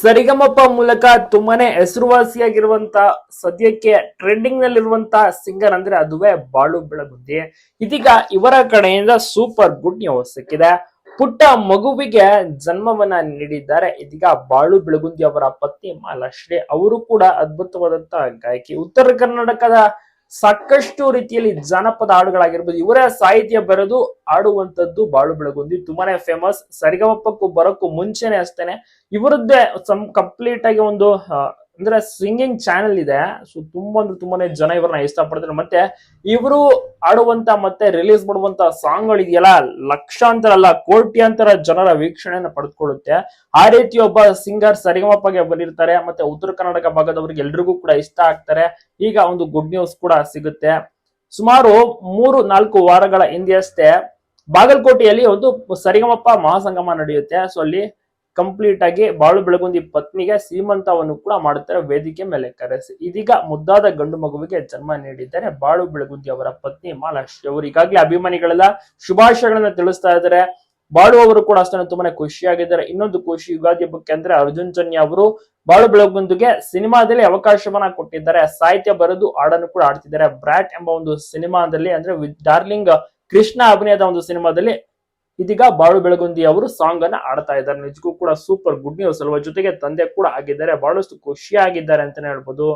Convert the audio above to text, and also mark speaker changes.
Speaker 1: ಸರಿಗಮಪ ಮೂಲಕ ತುಂಬಾನೇ ಹೆಸರುವಾಸಿಯಾಗಿರುವಂತ, ಸದ್ಯಕ್ಕೆ ಟ್ರೆಂಡಿಂಗ್ ನಲ್ಲಿರುವಂತ ಸಿಂಗರ್ ಅಂದ್ರೆ ಅದುವೇ ಬಾಳು ಬೆಳಗುಂದಿ. ಇದೀಗ ಇವರ ಕಡೆಯಿಂದ ಸೂಪರ್ ಗುಡ್ ನ್ಯೂಸ್ ಸಿಕ್ಕಿದೆ. ಪುಟ್ಟ ಮಗುವಿಗೆ ಜನ್ಮವನ್ನ ನೀಡಿದ್ದಾರೆ. ಇದೀಗ ಬಾಳು ಬೆಳಗುಂದಿ ಅವರ ಪತ್ನಿ ಮಾಲಾಶ್ರೀ. ಅವರು ಕೂಡ ಅದ್ಭುತವಾದಂತಹ ಗಾಯಕಿ. ಉತ್ತರ ಕರ್ನಾಟಕದ ಸಾಕಷ್ಟು ರೀತಿಯಲ್ಲಿ ಜಾನಪದ ಹಾಡುಗಳಾಗಿರ್ಬೋದು, ಇವರ ಸಾಹಿತ್ಯ ಬರೆದು ಆಡುವಂತದ್ದು ಬಾಳು ಬೆಳಗುಂದಿ. ತುಂಬಾನೇ ಫೇಮಸ್ ಸರಿಗಮಪ್ಪಕ್ಕೂ ಬರೋಕ್ಕೂ ಮುಂಚೆನೆ ಅಷ್ಟೇನೆ. ಇವರದ್ದೇ ಸಂ ಕಂಪ್ಲೀಟ್ ಆಗಿ ಒಂದು ಅಂದ್ರೆ ಸಿಂಗಿಂಗ್ ಚಾನೆಲ್ ಇದೆ. ಸೊ ತುಂಬಾ ಅಂದ್ರೆ ತುಂಬಾನೇ ಜನ ಇವ್ರನ್ನ ಇಷ್ಟಪಡ್ತಾರೆ. ಮತ್ತೆ ಇವರು ಆಡುವಂತ ಮತ್ತೆ ರಿಲೀಸ್ ಮಾಡುವಂತ ಸಾಂಗ್ ಇದೆಯಲ್ಲ ಲಕ್ಷಾಂತರ ಅಲ್ಲ ಕೋಟ್ಯಾಂತರ ಜನರ ವೀಕ್ಷಣೆಯನ್ನು ಪಡೆದುಕೊಳ್ಳುತ್ತೆ. ಆ ರೀತಿ ಒಬ್ಬ ಸಿಂಗರ್ ಸರಿಗಮಪ್ಪಗೆ ಬಂದಿರ್ತಾರೆ. ಮತ್ತೆ ಉತ್ತರ ಕರ್ನಾಟಕ ಭಾಗದವರಿಗೆ ಎಲ್ರಿಗೂ ಕೂಡ ಇಷ್ಟ ಆಗ್ತಾರೆ. ಈಗ ಒಂದು ಗುಡ್ ನ್ಯೂಸ್ ಕೂಡ ಸಿಗುತ್ತೆ. ಸುಮಾರು ಮೂರು, ನಾಲ್ಕು ವಾರಗಳ ಹಿಂದೆಯಷ್ಟೇ ಬಾಗಲಕೋಟೆಯಲ್ಲಿ ಒಂದು ಸರಿಗಮಪ್ಪ ಮಹಾಸಂಗಮ ನಡೆಯುತ್ತೆ. ಸೊ ಅಲ್ಲಿ ಕಂಪ್ಲೀಟ್ ಆಗಿ ಬಾಳು ಬೆಳಗುಂದಿ ಪತ್ನಿಗೆ ಸೀಮಂತವನ್ನು ಕೂಡ ಮಾಡುತ್ತಾರೆ ವೇದಿಕೆ ಮೇಲೆ ಕರೆಸಿ. ಇದೀಗ ಮುದ್ದಾದ ಗಂಡು ಮಗುವಿಗೆ ಜನ್ಮ ನೀಡಿದ್ದಾರೆ. ಬಾಳು ಬೆಳಗುಂದಿ ಅವರ ಪತ್ನಿ ಮಾಲಾಶ್ರೀ ಅವರು. ಈಗಾಗಲೇ ಅಭಿಮಾನಿಗಳೆಲ್ಲ ಶುಭಾಶಯಗಳನ್ನ ತಿಳಿಸ್ತಾ ಇದ್ದಾರೆ. ಬಾಳು ಅವರು ಕೂಡ ಅಷ್ಟೇ ತುಂಬಾನೇ ಖುಷಿಯಾಗಿದ್ದಾರೆ. ಇನ್ನೊಂದು ಖುಷಿ ಯುಗಾದಿ ಹಬ್ಬಕ್ಕೆ ಅಂದ್ರೆ ಅರ್ಜುನ್ ಜನ್ಯ ಅವರು ಬಾಳು ಬೆಳಗುಂದಿಗೆ ಸಿನಿಮಾದಲ್ಲಿ ಅವಕಾಶವನ್ನ ಕೊಟ್ಟಿದ್ದಾರೆ. ಸಾಹಿತ್ಯ ಬರೆದು ಹಾಡನ್ನು ಕೂಡ ಆಡ್ತಿದ್ದಾರೆ ಬ್ರಾಟ್ ಎಂಬ ಒಂದು ಸಿನಿಮಾದಲ್ಲಿ ಅಂದ್ರೆ ಡಾರ್ಲಿಂಗ್ ಕೃಷ್ಣ ಅಭಿನಯದ ಒಂದು ಸಿನಿಮಾದಲ್ಲಿ ಇದೀಗ ಬಾಳು ಬೆಳಗುಂದಿ ಅವರು ಸಾಂಗ್ ಅನ್ನ ಆಡ್ತಾ ಇದ್ದಾರೆ. ನಿಜಕ್ಕೂ ಕೂಡ ಸೂಪರ್ ಗುಡ್ ನ್ಯೂಸ್ ಅಲ್ವಾ? ಜೊತೆಗೆ ತಂದೆ ಕೂಡ ಆಗಿದ್ದಾರೆ. ಬಹಳಷ್ಟು ಖುಷಿಯಾಗಿದ್ದಾರೆ ಅಂತಾನೆ ಹೇಳ್ಬೋದು.